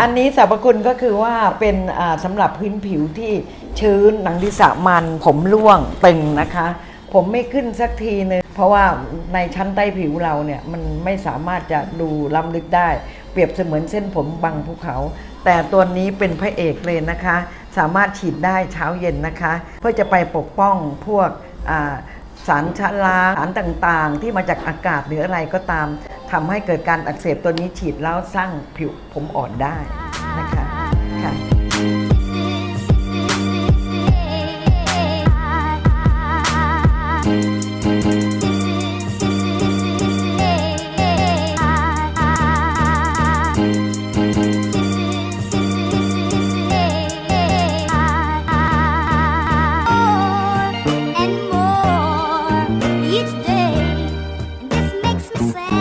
อันนี้สรรพคุณก็คือว่าเป็นสำหรับพื้นผิวที่ชื้นหนังศีรษะมันผมร่วงตึงนะคะ ผมไม่ขึ้นสักทีนึงเพราะว่าในชั้นใต้ผิวเราเนี่ยมันไม่สามารถจะดูล้ำลึกได้ เปรียบเสมือนเส้นผมบังภูเขา แต่ตัวนี้เป็นพระเอกเลยนะคะ สามารถฉีดได้เช้าเย็นนะคะ เพื่อจะไปปกป้องพวกสารชะลาสารต่างๆ ที่มาจากอากาศหรืออะไรก็ตาม ทำให้เกิดการอักเสบตัวนี้ฉีดแล้วสร้างผิวผมอ่อนได้นะคะค่ะ say.